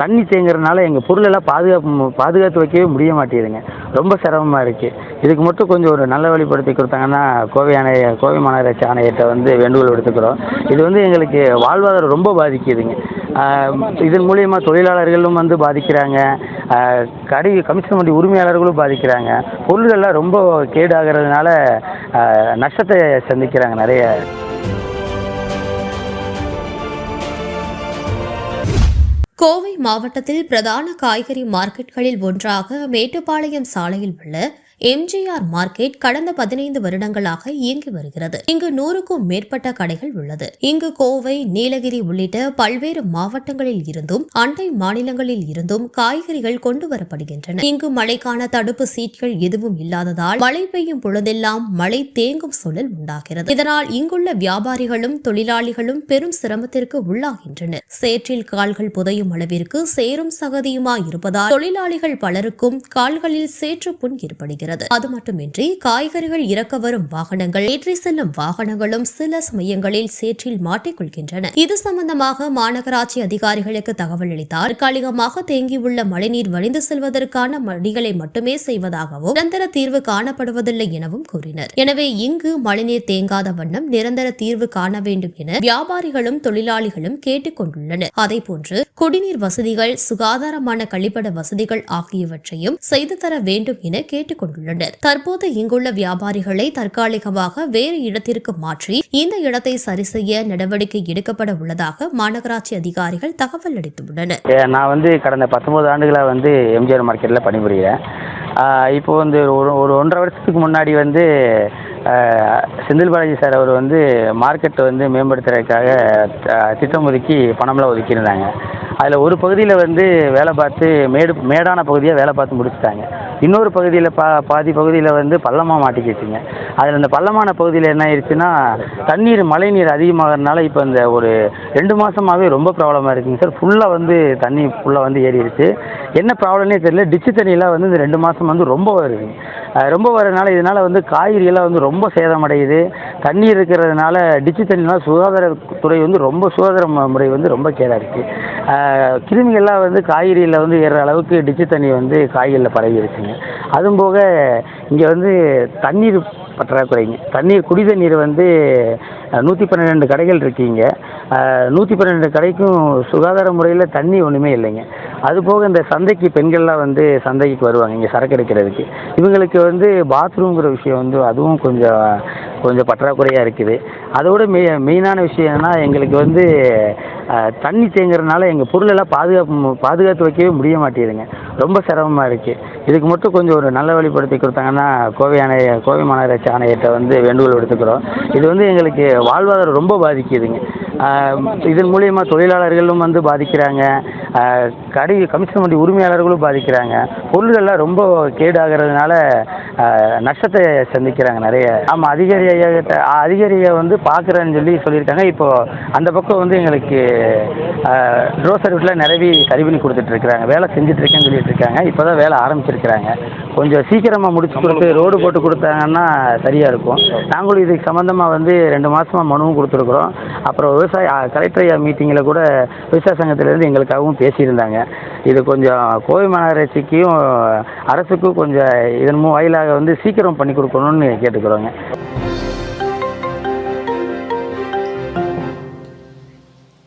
தண்ணி தேங்குறதுனால எங்கள் பொருளெல்லாம் பாதுகாப்பு பாதுகாத்து வைக்கவே முடிய மாட்டேங்குதுங்க. ரொம்ப சிரமமாக இருக்குது இதுக்கு மட்டும் கொஞ்சம் ஒரு நல்ல வழிப்படுத்தி கொடுத்தாங்கன்னா கோவை ஆணைய கோவை மாநகராட்சி ஆணையத்தை வந்து வேண்டுகோள் எடுத்துக்கிறோம் இது வந்து எங்களுக்கு வாழ்வாதாரம் ரொம்ப பாதிக்குதுங்க. இதன் மூலியமா தொழிலாளர்களும் வந்து பாதிக்கிறாங்க. கடி கடை கமிஷன் வண்டி உரிமையாளர்களும் பாதிக்கிறாங்க. பொருள்கள்லாம் ரொம்ப கேடாகிறதுனால நஷ்டத்தை சந்திக்கிறாங்க நிறைய. கோவை மாவட்டத்தில் பிரதான காய்கறி மார்க்கெட்களில் ஒன்றாக மேட்டுப்பாளையம் சாலையில் உள்ள எம்ஜிஆர் மார்க்கெட் கடந்த பதினைந்து வருடங்களாக இயங்கி வருகிறது. இங்கு நூறுக்கும் மேற்பட்ட கடைகள் உள்ளது. இங்கு கோவை நீலகிரி உள்ளிட்ட பல்வேறு மாவட்டங்களில் இருந்தும் அண்டை மாநிலங்களில் இருந்தும் காய்கறிகள் கொண்டு வரப்படுகின்றன. இங்கு மழைக்கான தடுப்பு சீட்கள் எதுவும் இல்லாததால் மழை பெய்யும் பொழுதெல்லாம் மழை தேங்கும் சூழல் உண்டாகிறது. இதனால் இங்குள்ள வியாபாரிகளும் தொழிலாளிகளும் பெரும் சிரமத்திற்கு உள்ளாகின்றனர். சேற்றில் கால்கள் புதையும் அளவிற்கு சேரும் சகதியுமாய் இருப்பதால் தொழிலாளிகள் பலருக்கும் கால்களில் சேற்று புண் ஏற்படுகிறது. அது மட்டுமின்றி காய்கறிகள் இறக்க வரும் வாகனங்கள் ஏற்றி செல்லும் வாகனங்களும் சில சமயங்களில் சேற்றில் மாட்டிக்கொள்கின்றன. இது சம்பந்தமாக மாநகராட்சி அதிகாரிகளுக்கு தகவல் அளித்தார். தற்காலிகமாக தேங்கியுள்ள மழைநீர் வடிந்து செல்வதற்கான மடிகளை மட்டுமே செய்வதாகவும் நிரந்தர தீர்வு காணப்படுவதில்லை எனவும் கூறினர். எனவே இங்கு மழைநீர் தேங்காத வண்ணம் நிரந்தர தீர்வு காண வேண்டும் என வியாபாரிகளும் தொழிலாளிகளும் கேட்டுக் கொண்டுள்ளனர். அதேபோன்று குடிநீர் வசதிகள் சுகாதாரமான கழிப்பட வசதிகள் ஆகியவற்றையும் செய்து தர வேண்டும் என கேட்டுக் கொண்டுள்ளனர். தற்போது இங்குள்ள வியாபாரிகளை தற்காலிகமாக வேறு இடத்திற்கு மாற்றி இந்த இடத்தை சரி செய்ய நடவடிக்கை எடுக்கப்பட உள்ளதாக மாநகராட்சி அதிகாரிகள் தகவல் அளித்துள்ளனர். நான் வந்து கடந்த பத்தொன்பது ஆண்டுகளாக வந்து எம்ஜிஆர் மார்க்கெட்டில் பணிபுரிகிறேன். இப்போ வந்து ஒரு ஒரு ஒன்றரை வருஷத்துக்கு முன்னாடி வந்து செந்தில் பாலாஜி சார் அவர் வந்து மார்க்கெட்டை வந்து மேம்படுத்துறதுக்காக திட்டம் ஒதுக்கி பணம்லாம் ஒதுக்கியிருந்தாங்க. அதில் ஒரு பகுதியில் வந்து வேலை பார்த்து மேடு மேடான பகுதியாக வேலை பார்த்து முடிச்சிட்டாங்க. இன்னொரு பகுதியில் பா பாதி பகுதியில் வந்து பள்ளமாக மாட்டிக்கிச்சுங்க. அதில் இந்த பள்ளமான பகுதியில் என்ன ஆயிடுச்சுன்னா தண்ணீர் மழை நீர் அதிகமாகறதுனால இப்போ இந்த ஒரு ரெண்டு மாதமாகவே ரொம்ப ப்ராப்ளமாக இருக்குங்க சார். ஃபுல்லாக வந்து தண்ணி ஃபுல்லாக வந்து ஏறிடுச்சு. என்ன ப்ராப்ளம்னே தெரியல. டிச்சு தண்ணியெல்லாம் வந்து இந்த ரெண்டு மாதம் வந்து ரொம்ப வருதுங்க. ரொம்ப வரதுனால இதனால் வந்து காய்கறியெல்லாம் வந்து ரொம்ப சேதமடையுது. தண்ணீர் இருக்கிறதுனால டிச்சு தண்ணிலாம் சுகாதாரத்துறை வந்து ரொம்ப சுகாதார முறை வந்து ரொம்ப கேடாக இருக்குது கிருமிகள்லாம் வந்து காய்கறியில் வந்து ஏறுற அளவுக்கு டிச்சு தண்ணி வந்து காய்கறியில் பரவிடுச்சுங்க அதுவும் போக இங்கே வந்து தண்ணீர் பற்றாக்குறைங்க. தண்ணீர் குடி தண்ணீர் வந்து நூற்றி பன்னிரெண்டு கடைகள் இருக்கீங்க நூற்றி பன்னிரெண்டு கடைக்கும் சுகாதார முறையில் தண்ணி ஒன்றுமே இல்லைங்க. அது போக இந்த சந்தைக்கு பெண்கள்லாம் வந்து சந்தைக்கு வருவாங்க இங்கே சரக்கு எடுக்கிறதுக்கு. இவங்களுக்கு வந்து பாத்ரூம்ங்கிற விஷயம் வந்து அதுவும் கொஞ்சம் கொஞ்சம் பற்றாக்குறையாக இருக்குது. அதோட மெய் மெயினான விஷயம் என்னன்னா எங்களுக்கு வந்து தண்ணி தேங்குறதுனால எங்கள் பொருளெல்லாம் பாதுகாப்பு பாதுகாத்து வைக்கவே முடிய மாட்டேங்குதுங்க. ரொம்ப சிரமமாக இருக்குது இதுக்கு மட்டும் கொஞ்சம் ஒரு நல்ல வழிப்படுத்தி கொடுத்தாங்கன்னா கோவை ஆணைய கோவை மாநகராட்சி ஆணையத்தை வந்து வேண்டுகோள் எடுத்துக்கிறோம் இது வந்து எங்களுக்கு வாழ்வாதாரம் ரொம்ப பாதிக்குதுங்க. இதன் மூலியமாக தொழிலாளர்களும் வந்து பாதிக்கிறாங்க. கடை கமிஷன் வண்டி உரிமையாளர்களும் பாதிக்கிறாங்க. பொருள்கள்லாம் ரொம்ப கேடாகிறதுனால நஷ்டத்தை சந்திக்கிறாங்க நிறைய. ஆமாம் அதிகாரி ஐயா கிட்ட அதிகாரியை வந்து பார்க்குறேன்னு சொல்லி சொல்லியிருக்காங்க. இப்போ அந்த பக்கம் வந்து எங்களுக்கு ட்ரோ சர்வீஸில் நிரவி சரி பண்ணி கொடுத்துட்ருக்குறாங்க. வேலை செஞ்சுட்டு இருக்கேன்னு சொல்லிட்டு இருக்காங்க இப்போ தான் வேலை ஆரம்பிச்சிருக்கிறாங்க. கொஞ்சம் சீக்கிரமாக முடிச்சு கொடுத்து ரோடு போட்டு கொடுத்தாங்கன்னா சரியாக இருக்கும். நாங்களும் இதுக்கு சம்மந்தமாக வந்து ரெண்டு மாதமாக மனுவும் கொடுத்துருக்குறோம். அப்புறம் விவசாய கலெக்டர் ஐயா மீட்டிங்கில் கூட விவசாய சங்கத்திலேருந்து எங்களுக்காகவும் பேசியிருந்தாங்க. இது கொஞ்சம் கோவை மாநகராட்சிக்கும் அரசுக்கும் கொஞ்சம் இதன் வாயிலாக வந்து சீக்கிரம் பண்ணி கொடுக்கணும்னு கேட்டுக்கிறோங்க.